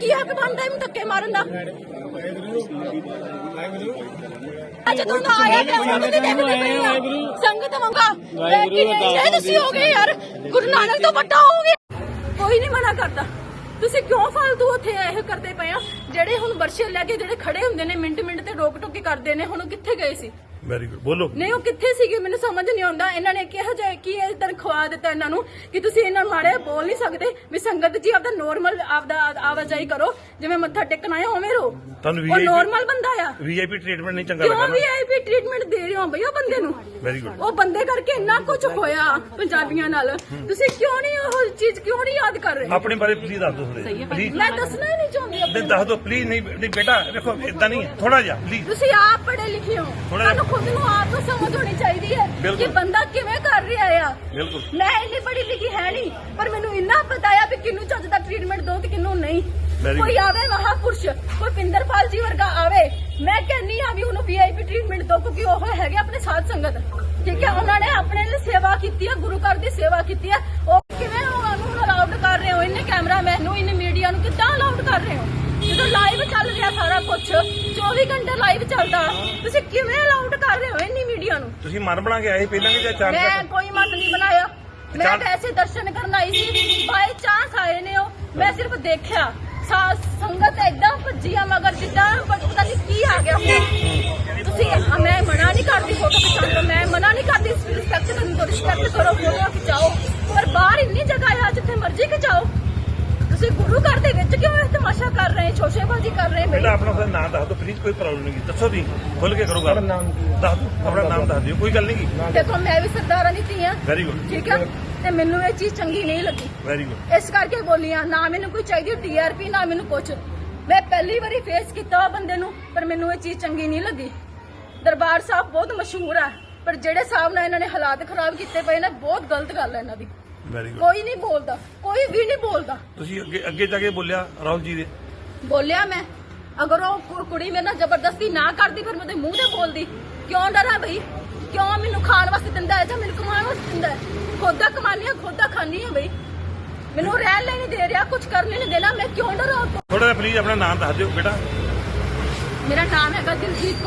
ਕੀ ਹੱਕ ਬਣਦਾ ਇਹਨੂੰ ਧੱਕੇ ਮਾਰਨ ਦਾ? ਅੱਜ ਤੂੰ ਨਾ ਆਇਆ ਤੇ ਸੰਗਤ ਦੇ ਦੇਖਦੇ ਪਈ ਆ। ਸੰਗਤ ਮੰਗਾ ਇਹ ਤੁਸੀਂ ਹੋ ਗਏ ਯਾਰ। ਗੁਰੂ ਨਾਨਕ ਤੋਂ ਵੱਡਾ ਹੋ ਗਏ ਕੋਈ ਨਹੀਂ ਮਨਾ ਕਰਦਾ। ਤੁਸੀਂ ਕਿਉਂ ਫालतू ਉੱਥੇ ਇਹ ਕਰਦੇ ਪਏ ਆ? ਜਿਹੜੇ ਹੁਣ ਵਰਸ਼ੇ ਲੈ ਕੇ ਜਿਹੜੇ ਖੜੇ ਹੁੰਦੇ ਨੇ ਮਿੰਟ ਮਿੰਟ ਤੇ ਰੋਕ ਟੋਕੀ ਕਰਦੇ ਨੇ ਹੁਣ ਕਿੱਥੇ ਗਏ ਸੀ? ਵੈਰੀ ਗੁੱਡ ਬੋਲੋ। ਨਹੀਂ ਉਹ ਕਿੱਥੇ ਸੀਗੇ? ਮੈਨੂੰ ਸਮਝ ਨਹੀਂ ਆਉਂਦਾ। ਇਹਨਾਂ ਨੇ ਕਿਹਾ ਜਾਏ ਕੀ ਇਹ ਤਨਖਵਾ ਦਿੱਤਾ ਇਹਨਾਂ ਨੂੰ ਕਿ ਤੁਸੀਂ ਇਹਨਾਂ ਮਾੜੇ ਬੋਲ ਨਹੀਂ ਸਕਦੇ? ਵੀ ਸੰਗਤ ਜੀ ਆਪਦਾ ਨੋਰਮਲ ਆਪਦਾ ਆਵਾਜਾਈ ਕਰੋ। ਜਿਵੇਂ ਮੱਥਾ ਟੇਕਣਾ ਹੈ ਉਵੇਂ ਰੋ ਤੁਹਾਨੂੰ ਉਹ ਨੋਰਮਲ ਬੰਦਾ ਆ। ਵੀਆਈਪੀ ਟ੍ਰੀਟਮੈਂਟ ਨਹੀਂ ਚੰਗਾ ਕਿਉਂ ਲੱਗਾ ਵੀ ਆਈਪੀ ਟ੍ਰੀਟਮੈਂਟ ਦੇ ਰਹੇ ਹੋ ਬਈ ਉਹ ਬੰਦੇ ਨੂੰ? ਵੈਰੀ ਗੁੱਡ ਉਹ ਬੰਦੇ ਕਰਕੇ ਇੰਨਾ ਕੁਝ ਹੋਇਆ ਪੰਜਾਬੀਆਂ ਨਾਲ। ਤੁਸੀਂ ਕਿਉਂ ਨਹੀਂ ਉਹ ਚੀਜ਼ ਕਿਉਂ ਨਹੀਂ ਯਾਦ ਕਰ ਰਹੇ? ਆਪਣੇ ਬਾਰੇ ਪਲੀਜ਼ ਦੱਸ ਦਿਓ ਥੋੜੇ ਪਲੀਜ਼ ਮੈਂ ਦੱਸਣਾ ਹੀ ਨਹੀਂ ਚਾਹੁੰਦੀ ਨਹੀਂ ਦੱਸ ਦਿਓ ਪਲੀਜ਼ ਨਹੀਂ ਨਹੀਂ ਬੇਟਾ ਵੇਖੋ ਇਦਾਂ ਨਹੀਂ ਥੋੜਾ ਜਿਹਾ ਪਲੀਜ਼ ਤੁਸੀਂ ਆਪ ਪੜ੍ਹੇ ਲਿਖੇ ਹੋ। ਤੁਹਾਨੂੰ ਖੁਦ ਨੂੰ ਆਪ ਨੂੰ ਸਮਝ ਹੋਣੀ ਚਾਹੀਦੀ ਹੈ ਕਿ। ਬੰਦਾ ਕਿਵੇਂ ਕਰ ਰਿਹਾ ਆ। ਬਿਲਕੁਲ। ਮੈਂ ਇੰਨੀ ਪੜ੍ਹੀ ਲਿਖੀ ਹੈ ਨਹੀਂ ਪਰ ਮੈਨੂੰ ਇੰਨਾ ਪਤਾ ਆ ਵੀ ਕਿਹਨੂੰ ਚੱਜ ਦਾ ਟ੍ਰੀਟਮੈਂਟ ਦੋ ਤੇ ਕਿਹਨੂੰ ਨਹੀਂ। ਕੋਈ. ਆਵੇ ਮਹਾਪੁਰਸ਼ ਕੋਈ ਪਿੰਦਰਪਾਲ ਜੀ ਵਰਗਾ ਆਵੇ ਮੈਂ ਕਹਿੰਨੀ ਆ ਵੀ ਉਹਨੂੰ ਵੀਆਈਪੀ ਟ੍ਰੀਟਮੈਂਟ ਦੋ ਕਿਉਂਕਿ ਉਹ ਹੈਗੇ ਆਪਣੇ ਸਾਧ ਸੰਗਤ। ਠੀਕ ਹੈ ਉਹਨਾਂ ਨੇ ਆਪਣੇ ਲਈ ਸੇਵਾ ਕੀਤੀ ਹੈ ਗੁਰੂ ਘਰ ਦੀ ਸੇਵਾ ਕੀਤੀ ਹੈ ਉਹ ਕਿਵੇਂ ਉਹਨੂੰ ਅਲਾਉਡ ਕਰ ਰਹੇ ਹੋ ਇੰਨੇ ਕੈਮਰਾਮੈਨ ਨੂੰ ਇੰਨੇ ਮੀਡੀਆ ਨੂੰ ਕਿੱਦਾਂ ਅਲਾਉਡ ਕਰ ਰਹੇ ਹੋ? ਜਦੋਂ ਲਾਈਵ ਚੱਲ ਰਿਹਾ ਸਾਰਾ ਕੁਝ 24 ਘੰਟੇ ਲਾਈਵ ਚੱਲਦਾ। ਤੁਸੀਂ ਕਿਵੇਂ ਅਲਾਉਡ ਕਰ ਰਹੇ ਹੋ ਇੰਨੀ ਮੀਡੀਆ ਨੂੰ? ਤੁਸੀਂ ਮਨ ਬਣਾ ਕੇ ਆਏ ਪਹਿਲਾਂ ਜਾਂ ਚਾਰ ਮੈਂ ਕੋਈ ਮਤ ਨਹੀਂ ਬਣਾਇਆ। ਮੈਂ ਵੈਸੇ ਦਰਸ਼ਨ ਕਰਨ ਆਈ ਸੀ ਬਾਈ ਚਾਂਸ ਆਏ ਨੇ ਉਹ। ਮੈਂ ਸਿਰਫ ਦੇਖਿਆ। ਸੰਗਤ ਏਦਾਂ ਭੱਜੀ ਆ ਮਗਰ ਜਿੱਦਾਂ ਪਤਾ ਨਹੀਂ ਕੀ ਆ ਗਿਆ ਤੁਸੀਂ ਮੈਂ ਮਨਾ ਨਹੀਂ ਕਰਦੀ ਫੋਟੋ ਖਿਚਾਉਣ ਤੋਂ ਮੈਂ ਮਨਾ ਨਹੀਂ ਕਰਦੀ ਰਿਸਪੈਕਟ ਕਰਨ ਤੋਂ। ਰਿਸਪੈਕਟ ਕਰੋ ਫੋਟੋ ਦੇ ਵਿੱਚ ਕਿਉਂ ਇਹ ਤਮਾਸ਼ਾ ਕਰ ਰਹੇ ਸ਼ੋਸ਼ੇਬਾਜ਼ੀ ਕਰ ਰਹੇ? ਬੇਟਾ ਬਈ ਆਪਣਾ ਫਿਰ ਨਾਮ ਦੱਸ ਦਿਓ ਪਲੀਜ਼ ਕੋਈ ਪ੍ਰੋਬਲਮ ਨਹੀਂ। ਦੱਸੋ ਤੁਸੀਂ ਖੁੱਲ ਕੇ ਕਰੋ ਗੱਲ। ਦੱਸ ਦਿਓ ਆਪਣਾ ਨਾਮ ਦੱਸ ਦਿਓ ਕੋਈ ਗੱਲ ਨਹੀਂ ਕੀ ਦੇਖੋ ਮੈਂ ਵੀ ਸਰਦਾਰਾਂ ਦੀ ਧੀ ਆ ਵੈਰੀ ਗੁੱਡ ਠੀਕ ਹੈ? ਤੇ ਮੈਨੂੰ ਇਹ ਚੀਜ਼ ਚੰਗੀ ਨਹੀਂ ਲੱਗੀ। ਵੈਰੀ ਗੁੱਡ ਇਸ ਕਰਕੇ ਬੋਲੀ ਆ ਨਾ ਮੈਨੂੰ ਕੋਈ ਚਾਹੀਦੀ ਟੀਆਰਪੀ ਨਾ ਮੈਨੂੰ ਕੁਝ ਮੈਂ ਪਹਿਲੀ ਵਾਰੀ ਫੇਸ ਕੀਤਾ ਉਹ ਬੰਦੇ ਨੂੰ ਪਰ ਮੈਨੂੰ ਇਹ ਚੀਜ਼ ਚੰਗੀ ਨਹੀਂ ਲੱਗੀ। ਦਰਬਾਰ ਸਾਹਿਬ ਬਹੁਤ ਮਸ਼ਹੂਰ ਆ ਪਰ ਜਿਹੜੇ ਸਾਹਿਬ ਨਾਲ ਇਹਨਾਂ ਨੇ ਹਾਲਾਤ ਖਰਾਬ ਕੀਤੇ ਪਏ ਨੇ ਬਹੁਤ ਗਲਤ ਗੱਲ ਹੈ ਇਹਨਾਂ ਦੀ। ਵੈਰੀ ਗੁੱਡ ਕੋਈ ਨਹੀਂ ਬੋਲਦਾ ਕੋਈ ਵੀ ਨਹੀਂ ਬੋਲਦਾ। ਤੁਸੀਂ ਅੱਗੇ ਅੱਗੇ ਜਾ ਕੇ ਬੋਲਿਆ ਰਾਹੁਲ ਜੀ ਦੇ। ਬੋਲਿਆ ਮੈਂ। ਅਗਰ ਉਹ ਕੁ- ਕੁੜੀ ਮੇਰੇ ਨਾਲ ਜ਼ਬਰਦਸਤੀ ਨਾ ਕਰਦੀ ਫਿਰ ਮੈਂ ਉਹਦੇ ਮੂੰਹ ਤੇ ਬੋਲਦੀ। ਕਿਉਂ ਡਰਾਂ ਬਈ ਕਿਉਂ ਮੈਨੂੰ ਖਾਣ ਵਾਸਤੇ ਦਿੰਦਾ ਹੈ ਜਾਂ ਮੈਨੂੰ ਕਮਾਉਣ ਵਾਸਤੇ ਦਿੰਦਾ ਹੈ? ਖੁਦ ਦਾ ਕਮਾਨੀ ਆ ਖੁਦ ਦਾ ਖਾਣੀ ਆ ਬਈ ਮੈਨੂੰ ਰਹਿਣ ਲਈ ਨਹੀਂ ਦੇ ਰਿਹਾ ਕੁਝ ਕਰਨ ਲਈ ਨਹੀਂ ਦੇਣਾ ਮੈਂ ਕਿਉਂ ਡਰਾਂ ਉਹ ਤੋਂ? ਥੋੜਾ ਜਿਹਾ ਪਲੀਜ਼ ਆਪਣਾ ਨਾਮ ਦੱਸ ਦਿਓ ਬੇਟਾ। ਮੇਰਾ ਨਾਮ ਹੈਗਾ ਦਿਲਜੀਤ ਕੌਰ।